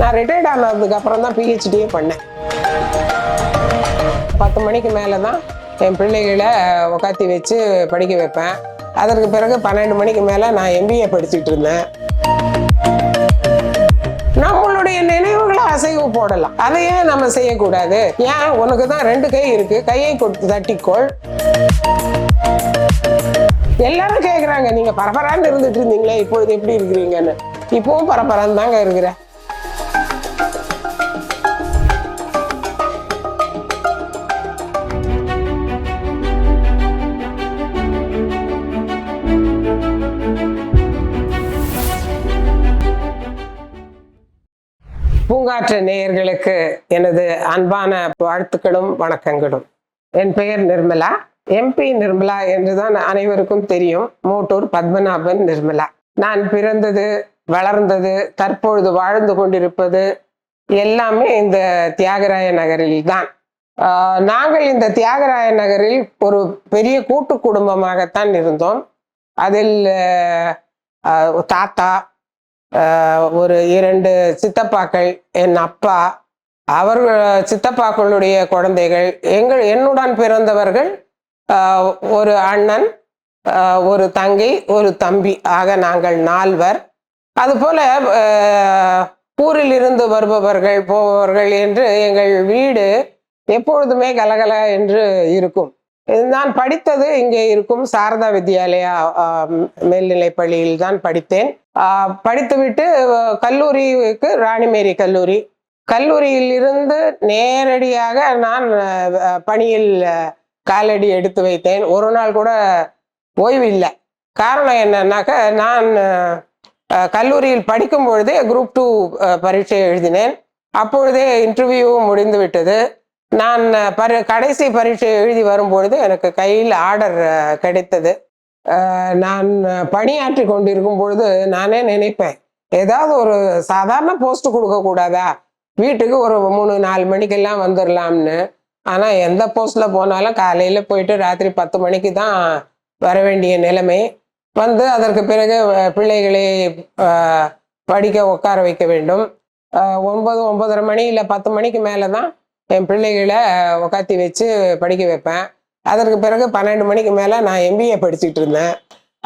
நான் ரிட்டையர்ட் ஆனதுக்கு அப்புறம் தான் பிஹெச்டியே பண்ணேன். பத்து மணிக்கு மேலே தான் என் பிள்ளைகளை உட்காத்தி வச்சு படிக்க வைப்பேன். அதற்கு பிறகு பன்னெண்டு மணிக்கு மேலே நான் எம்பிஏ படிச்சுட்டு இருந்தேன். நம்மளுடைய நினைவுகளை அசைவு போடலாம். அதை ஏன் நம்ம செய்யக்கூடாது? ஏன்? உனக்கு தான் ரெண்டு கை இருக்கு. கையை கொடுத்து தட்டிக்கோள். எல்லாரும் கேட்குறாங்க நீங்கள் பரபரான்னு இருந்துட்டு இருந்தீங்களே இப்பொழுது எப்படி இருக்கிறீங்கன்னு? இப்பவும் பரபரான்னு தாங்க இருக்கிறேன். பூங்காற்று நேயர்களுக்கு எனது அன்பான வாழ்த்துக்களும் வணக்கங்களும். என் பெயர் நிர்மலா. எம்பி நிர்மலா என்றுதான் அனைவருக்கும் தெரியும். மூட்டூர் பத்மநாபன் நிர்மலா. நான் பிறந்தது வளர்ந்தது தற்பொழுது வாழ்ந்து கொண்டிருப்பது எல்லாமே இந்த தியாகராய நகரில் தான் நாங்கள் இந்த தியாகராய நகரில் ஒரு பெரிய கூட்டு குடும்பமாகத்தான் இருந்தோம். அதில் தாத்தா ஒரு இரண்டு சித்தப்பாக்கள் என் அப்பா அவர்கள் சித்தப்பாக்களுடைய குழந்தைகள் எங்கள் என்னுடன் பிறந்தவர்கள் ஒரு அண்ணன் ஒரு தங்கை ஒரு தம்பி ஆக நாங்கள் நால்வர். அதுபோல ஊரில் இருந்து வருபவர்கள் போபவர்கள் என்று எங்கள் வீடு எப்பொழுதுமே கலகல என்று இருக்கும். நான் படித்தது இங்கே இருக்கும் சாரதா வித்யாலயா மேல்நிலை பள்ளியில் தான் படித்தேன். படித்துவிட்டு கல்லூரிக்கு ராணிமேரி கல்லூரி. கல்லூரியில் இருந்து நேரடியாக நான் பணியில் காலடி எடுத்து வைத்தேன். ஒரு நாள் கூட ஓய்வு இல்லை காரணம் என்னன்னாக்க நான் கல்லூரியில் படிக்கும் பொழுதே குரூப் டூ பரீட்சை எழுதினேன். அப்பொழுதே இன்டர்வியூவும் முடிந்து விட்டது. நான் பரி கடைசி பரீட்சை எழுதி வரும்பொழுது எனக்கு கையில் ஆர்டர் கிடைத்தது. நான் பணியாற்றி கொண்டிருக்கும் பொழுது நானே நினைப்பேன் ஏதாவது ஒரு சாதாரண போஸ்ட் கொடுக்க கூடாதா? வீட்டுக்கு ஒரு மூணு நாலு மணிக்கெல்லாம் வந்துடலாம்னு ஆனால் எந்த போஸ்ட்டில் போனாலும் காலையில் போயிட்டு ராத்திரி பத்து மணிக்கு தான் வர வேண்டிய நிலைமை. வந்து அதற்கு பிறகு பிள்ளைகளை படிக்க உட்கார வைக்க வேண்டும். ஒன்பது ஒன்பதரை மணி இல்லை பத்து மணிக்கு மேலே தான் என் பிள்ளைகளை உட்காத்தி வச்சு படிக்க வைப்பேன். அதற்கு பிறகு பன்னெண்டு மணிக்கு மேலே நான் எம்பிஏ படிச்சுட்டு இருந்தேன்.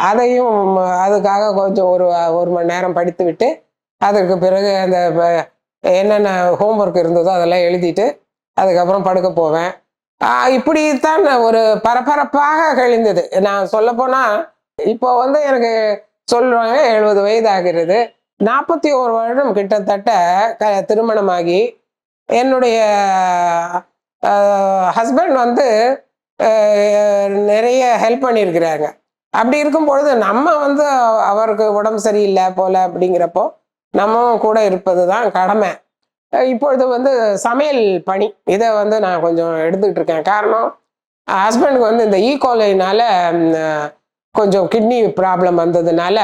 அதையும் அதுக்காக கொஞ்சம் ஒரு ஒரு மணி நேரம் படித்து விட்டு அதற்கு பிறகு அந்த என்னென்ன ஹோம்ஒர்க் இருந்ததோ அதெல்லாம் எழுதிட்டு அதுக்கப்புறம் படுக்க போவேன். இப்படித்தான் ஒரு பரபரப்பாக கழிந்தது. நான் சொல்லப்போனால் இப்போ வந்து எனக்கு சொல்கிறாங்க எழுபது வயது ஆகிறது. நாற்பத்தி ஒரு வருடம் கிட்டத்தட்ட க திருமணமாகி என்னுடைய ஹஸ்பண்ட் வந்து நிறைய ஹெல்ப் பண்ணியிருக்கிறாங்க. அப்படி இருக்கும் பொழுது நம்ம வந்து அவருக்கு உடம்பு சரியில்லை போல அப்படிங்கிறப்போ நம்மவும் கூட இருப்பது தான் கடமை இப்பொழுது வந்து சமையல் பணி இதை வந்து நான் கொஞ்சம் எடுத்துக்கிட்டு இருக்கேன் காரணம் ஹஸ்பண்டுக்கு வந்து இந்த e. ஈகோலைனால கொஞ்சம் கிட்னி ப்ராப்ளம் வந்ததுனால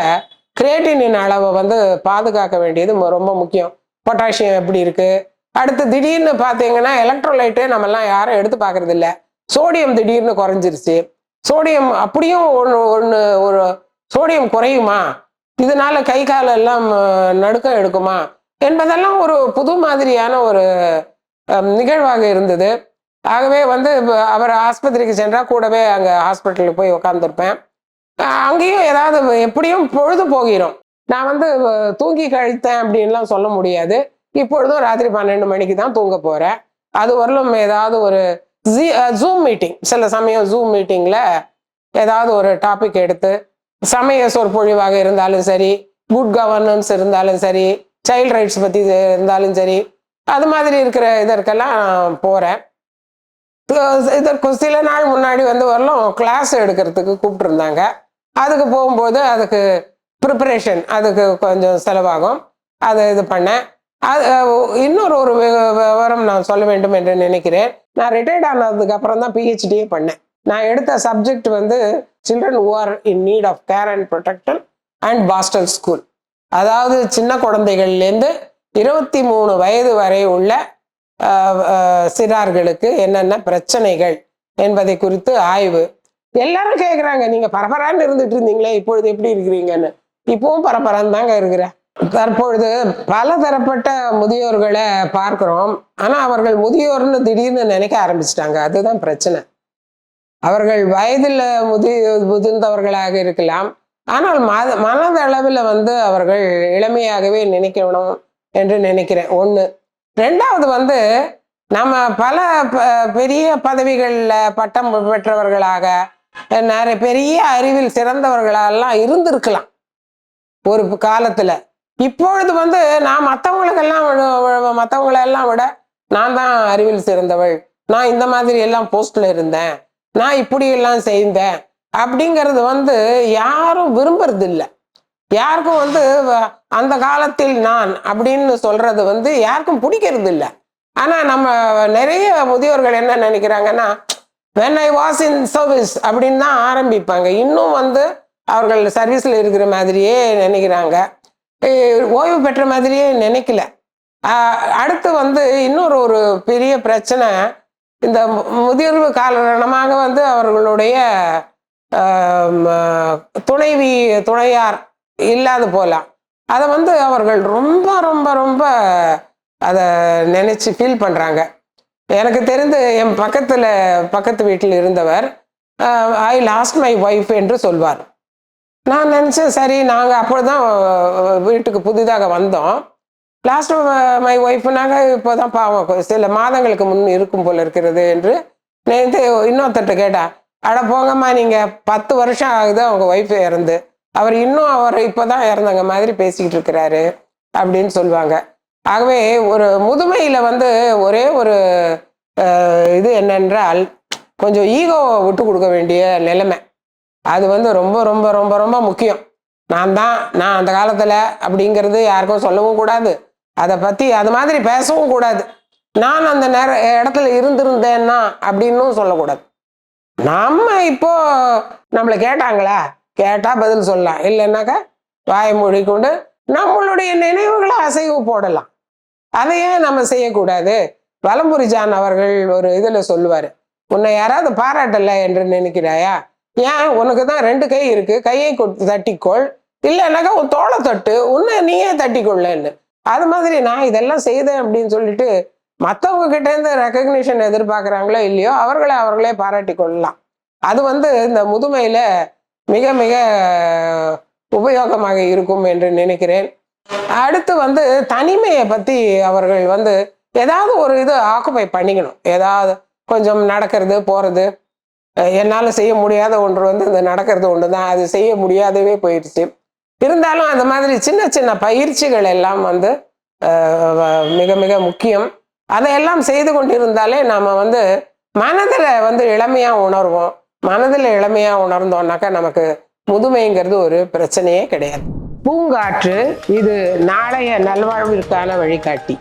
கிரியேட்டினின் அளவை வந்து பாதுகாக்க வேண்டியது ரொம்ப முக்கியம். பொட்டாசியம் எப்படி இருக்குது அடுத்து திடீர்னு பார்த்தீங்கன்னா எலக்ட்ரோலைட்டு நம்மலாம் யாரும் எடுத்து பார்க்கறது இல்லை சோடியம் திடீர்னு குறைஞ்சிருச்சு. சோடியம் அப்படியும் ஒன்று ஒன்று ஒரு சோடியம் குறையுமா? இதனால கை காலெல்லாம் நடுக்கம் எடுக்குமா? என்பதெல்லாம் ஒரு புது மாதிரியான ஒரு நிகழ்வாக இருந்தது. ஆகவே வந்து அவர் ஆஸ்பத்திரிக்கு சென்றால் கூடவே அங்கே ஹாஸ்பிட்டலுக்கு போய் உட்காந்துருப்பேன் அங்கேயும் ஏதாவது எப்படியும் பொழுது போகிறோம் நான் வந்து தூங்கி கழித்தேன் அப்படின்லாம் சொல்ல முடியாது. இப்பொழுதும் ராத்திரி பன்னெண்டு மணிக்கு தான் தூங்க போகிறேன் அது வரலும் ஏதாவது ஒரு ஜி ஜூம் மீட்டிங் சில சமயம் ஜூம் மீட்டிங்கில் ஏதாவது ஒரு டாபிக் எடுத்து சமய சொற்பொழிவாக இருந்தாலும் சரி குட் கவர்னன்ஸ் இருந்தாலும் சரி சைல்ட் ரைட்ஸ் பற்றி இருந்தாலும் சரி அது மாதிரி இருக்கிற இதற்கெல்லாம் போகிறேன் இதற்கு சில நாள் முன்னாடி வந்து வரலும் கிளாஸ் எடுக்கிறதுக்கு கூப்பிட்டுருந்தாங்க. அதுக்கு போகும்போது அதுக்கு ப்ரிப்பரேஷன் அதுக்கு கொஞ்சம் செலவாகும். அதை இது பண்ணேன். இன்னொரு ஒரு வி- விவரம் நான் சொல்ல வேண்டும் என்று நினைக்கிறேன். நான் ரிட்டையர்ட் ஆனதுக்கு அப்புறம் தான் பிஹெச்டியே பண்ணேன். நான் எடுத்த சப்ஜெக்ட் வந்து children who in need of care and protection and postal school அதாவது சின்ன குழந்தைகள்லேருந்து இருபத்தி மூணு வயது வரை உள்ள சிறார்களுக்கு என்னென்ன பிரச்சனைகள் என்பதை குறித்து ஆய்வு. எல்லாரும் கேட்குறாங்க நீங்கள் பரபரான்னு இருந்துட்டு இருந்தீங்களே இப்பொழுது எப்படி இருக்கிறீங்கன்னு? இப்பவும் பரபரான்னு தாங்க இருக்கிறேன் தற்பொழுது பல தரப்பட்ட முதியோர்களை பார்க்கிறோம். ஆனால் அவர்கள் முதியோர்னு திடீர்னு நினைக்க ஆரம்பிச்சிட்டாங்க. அதுதான் பிரச்சனை. அவர்கள் வயதில் முதி முதிர்ந்தவர்களாக இருக்கலாம். ஆனால் மத மனதளவில் வந்து அவர்கள் இளமையாகவே நினைக்கணும் என்று நினைக்கிறேன். ஒன்று ரெண்டாவது வந்து நம்ம பல ப- பெரிய பதவிகளில் பட்டம் பெற்றவர்களாக நிறைய பெரிய அறிவில் சிறந்தவர்களெல்லாம் இருந்திருக்கலாம். ஒரு காலத்தில். இப்பொழுது வந்து நான் மற்றவங்களுக்கெல்லாம் மற்றவங்களெல்லாம் விட நான் தான் அறிவில் சிறந்தவள். நான் இந்த மாதிரி எல்லாம் போஸ்ட்ல இருந்தேன். நான் இப்படி எல்லாம் செய்தேன். அப்படிங்கிறது வந்து யாரும் விரும்புறது இல்லை யாருக்கும் வந்து வ- அந்த காலத்தில் நான் அப்படின்னு சொல்றது வந்து யாருக்கும் பிடிக்கிறது இல்லை ஆனா நம்ம நிறைய முதியோர்கள் என்ன நினைக்கிறாங்கன்னா when I was in service அப்படின்னு தான் ஆரம்பிப்பாங்க. இன்னும் வந்து அவர்கள் சர்வீஸில் இருக்கிற மாதிரியே நினைக்கிறாங்க. ஓய்வு பெற்ற மாதிரியே நினைக்கல. அடுத்து வந்து இன்னொரு ஒரு பெரிய பிரச்சனை இந்த மு- முதிர்வு காரணமாக வந்து அவர்களுடைய துணைவி துணையார் இல்லாத போலாம் அதை வந்து அவர்கள் ரொம்ப ரொம்ப ரொம்ப அதை நினைச்சு ஃபீல் பண்ணுறாங்க எனக்கு தெரிந்து என் பக்கத்தில் பக்கத்து வீட்டில் இருந்தவர் ஐ லாஸ்ட் மை ஒய்ஃப் என்று சொல்வார். நான் நினச்சேன் சரி நாங்கள் அப்போ தான் வீட்டுக்கு புதிதாக வந்தோம். லாஸ்ட் மை ஒய்ஃப்னாங்க இப்போ தான் பாவம். சில மாதங்களுக்கு முன் இருக்கும் போல் இருக்கிறது என்று நேற்று இன்னொருத்தட்ட கேட்டா அட போங்கம்மா நீங்கள் பத்து வருஷம் ஆகுது அவங்க ஒய்ஃப் இறந்து. அவர் இன்னும் அவர் இப்போ தான் இறந்தங்க மாதிரி பேசிக்கிட்டு இருக்கிறாரு அப்படின்னு சொல்லுவாங்க. ஆகவே ஒரு முதுமையில் வந்து ஒரே ஒரு இது என்னென்றால் கொஞ்சம் ஈகோவை விட்டு கொடுக்க வேண்டிய நிலைமை. அது வந்து ரொம்ப ரொம்ப ரொம்ப ரொம்ப முக்கியம். நான் தான் நான் அந்த காலத்தில் அப்படிங்கிறது யாருக்கும் சொல்லவும் கூடாது. அதை பற்றி அது மாதிரி பேசவும் கூடாது. நான் அந்த நேர இடத்துல இருந்திருந்தேன்னா அப்படின்னும் சொல்லக்கூடாது. நம்ம இப்போ நம்மளை கேட்டாங்களா? கேட்டால் பதில் சொல்லலாம். இல்லைன்னாக்கா வாய்மொழி கொண்டு நம்மளுடைய நினைவுகளை அசைவு போடலாம். அதையே நம்ம செய்யக்கூடாது? வலம்புரிஜான் அவர்கள் ஒரு இதில் சொல்லுவார். உன்னை யாராவது பாராட்டலை என்று நினைக்கிறாயா? ஏன்? உனக்கு தான் ரெண்டு கை இருக்கு. கையை தட்டிக்கொள். இல்லைன்னாக்கா உன் தோலை தட்டு உன்னை நீயே தட்டிக்கொள்ளன்னு. அது மாதிரி நான் இதெல்லாம் செய்தேன் அப்படின்னு சொல்லிட்டு மற்றவங்க கிட்டேருந்து ரெக்கக்னிஷன் எதிர்பார்க்குறாங்களோ இல்லையோ அவர்களை அவர்களே பாராட்டி கொள்ளலாம். அது வந்து இந்த முதுமையில் மிக மிக உபயோகமாக இருக்கும் என்று நினைக்கிறேன். அடுத்து வந்து தனிமையை பற்றி அவர்கள் வந்து ஏதாவது ஒரு இது ஆக்குப்பை பண்ணிக்கணும். ஏதாவது கொஞ்சம் நடக்கிறது போகிறது என்னால் செய்ய முடியாத ஒன்று வந்து இந்த நடக்கிறது ஒன்று தான் அது செய்ய முடியாதவே போயிடுச்சு. இருந்தாலும் அந்த மாதிரி சின்ன சின்ன பயிற்சிகள் எல்லாம் வந்து வ- மிக மிக முக்கியம். அதையெல்லாம் செய்து கொண்டிருந்தாலே நாம் வந்து மனதில் வந்து இளமையாக உணர்வோம். மனதில் இளமையாக உணர்ந்தோம்னாக்கா நமக்கு முதுமைங்கிறது ஒரு பிரச்சனையே கிடையாது. பூங்காற்று இது நாளைய நல்வாழ்விற்கான வழிகாட்டி.